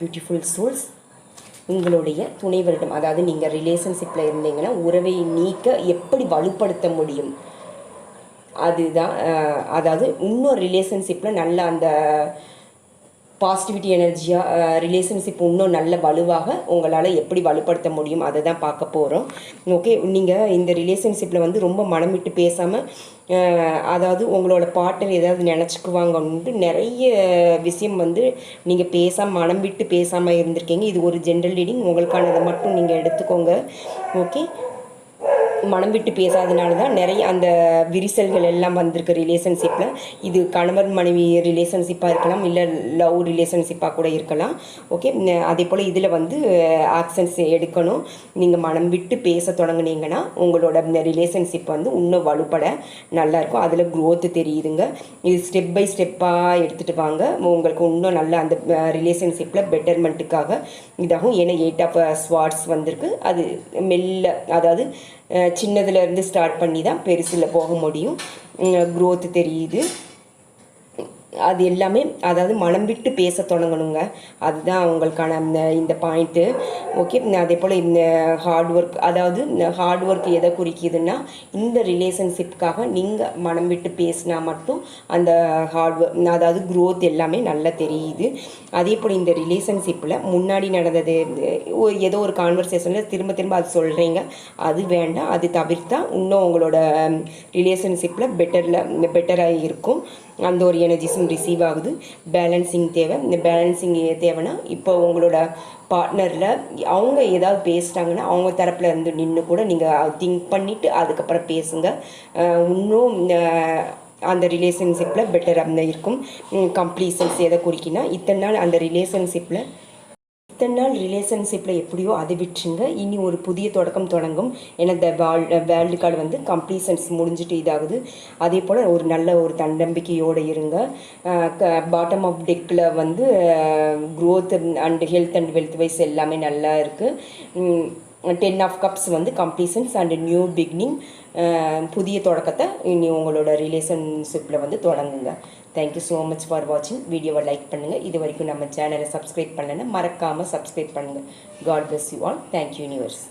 Beautiful souls உங்களுடைய துணைவரிடம் அதாவது நீங்கள் ரிலேஷன்ஷிப்பில் இருந்தீங்கன்னா உறவை நீக்க எப்படி வலுப்படுத்த முடியும்? அதுதான் அதாவது இன்னொரு ரிலேஷன்ஷிப்பில் நல்ல அந்த பாசிட்டிவிட்டி எனர்ஜியாக ரிலேஷன்ஷிப் இன்னும் நல்ல வலுவாக உங்களால் எப்படி வலுப்படுத்த முடியும் அதை தான் பார்க்க போகிறோம் ஓகே நீங்கள் இந்த ரிலேஷன்ஷிப்பில் வந்து ரொம்ப மனம் விட்டு பேசாமல் அதாவது உங்களோட பாட்டர் ஏதாவது நினச்சிக்குவாங்கன்ட்டு நிறைய விஷயம் வந்து நீங்கள் பேசாமல் மனம் விட்டு பேசாமல் இருந்திருக்கீங்க. இது ஒரு ஜென்ரல் ரீடிங் உங்களுக்கானதை மட்டும் நீங்கள் எடுத்துக்கோங்க. ஓகே மனம் விட்டு பேசாதனால தான் நிறைய அந்த விரிசல்கள் எல்லாம் வந்திருக்கு ரிலேஷன்ஷிப்பில் இது கணவன் மனைவி ரிலேஷன்ஷிப்பாக இருக்கலாம் இல்லை லவ் ரிலேஷன்ஷிப்பாக கூட இருக்கலாம். ஓகே அதே போல் இதில் வந்து ஆக்ஷன்ஸ் எடுக்கணும். நீங்கள் மனம் விட்டு பேச தொடங்குனீங்கன்னா உங்களோட இந்த ரிலேஷன்ஷிப் வந்து இன்னும் வலுப்பட நல்லாயிருக்கும். அதில் க்ரோத்து தெரியுதுங்க. இது ஸ்டெப் பை ஸ்டெப்பாக எடுத்துகிட்டு வாங்க. உங்களுக்கு இன்னும் நல்ல அந்த ரிலேஷன்ஷிப்பில் பெட்டர்மெண்ட்டுக்காக இதாகும். ஏன்னா எயிட் ஆஃப் ஸ்வாட்ஸ் வந்திருக்கு. அது மெல்ல அதாவது சின்னதுலேருந்து சின்னதுல இருந்து ஸ்டார்ட் பண்ணி தான் பெருசில் போக முடியும். க்ரோத் தெரியுது. அது எல்லாமே அதாவது மனம் விட்டு பேச தொடங்கணுங்க. அதுதான் அவங்களுக்கான அந்த இந்த பாயிண்ட்டு. ஓகே அதே போல் இந்த ஹார்ட் ஒர்க் அதாவது இந்த ஹார்ட் ஒர்க் எதை குறிக்குதுன்னா இந்த ரிலேஷன்ஷிப்காக நீங்கள் மனம் விட்டு பேசினா மட்டும் அந்த ஹார்ட் ஒர்க் அதாவது க்ரோத் எல்லாமே நல்லா தெரியுது. அதே போல் இந்த ரிலேஷன்ஷிப்பில் முன்னாடி நடந்தது ஒரு ஏதோ ஒரு கான்வர்சேஷனில் திரும்ப திரும்ப அது சொல்கிறீங்க அது வேண்டாம் அது தவிர்த்தா இன்னும் உங்களோட ரிலேஷன்ஷிப்பில் பெட்டரில் பெட்டராக இருக்கும். அந்த ஒரு எனர்ஜிஸும் ரிசீவ் ஆகுது. பேலன்சிங் தேவை. இந்த பேலன்சிங் தேவைன்னா இப்போ உங்களோட பார்ட்னரில் அவங்க ஏதாவது பேசிட்டாங்கன்னா அவங்க தரப்பில் இருந்து நின்று கூட நீங்கள் திங்க் பண்ணிவிட்டு அதுக்கப்புறம் பேசுங்க. இன்னும் அந்த ரிலேஷன்ஷிப்பில் பெட்டராக இருக்கும். கம்ப்ளீஷன்ஸ் எதை குறிக்கினா இத்தனை நாள் அந்த ரிலேஷன்ஷிப்பில் இத்தனை நாள் ரிலேஷன்ஷிப்பில் எப்படியோ அதை விட்டுருங்க. இனி ஒரு புதிய தொடக்கம் தொடங்கும். ஏன்னா இந்த வேல் வேர்ல்டு கார்டு வந்து கம்ப்ளீஷன்ஸ் முடிஞ்சிட்டு இதாகுது. அதே போல் ஒரு நல்ல ஒரு தன்னம்பிக்கையோடு இருங்க. பாட்டம் ஆஃப் டெக்கில் வந்து growth and health and wealth wise எல்லாமே நல்லா இருக்குது டென் ஆஃப் கப்ஸ் வந்து கம்ப்ளீஷன்ஸ் அண்ட் நியூ பிகினிங் புதிய தொடக்கத்தை இனி உங்களோட ரிலேஷன்ஷிப்பில் வந்து தொடங்குங்க. தேங்க்யூ ஸோ மச் ஃபார் வாட்சிங் வீடியோவை லைக் பண்ணுங்கள் இது வரைக்கும் நம்ம சேனலை சப்ஸ்கிரைப் பண்ணலைன்னா மறக்காமல் சப்ஸ்கிரைப் பண்ணுங்கள் God bless you all thank you universe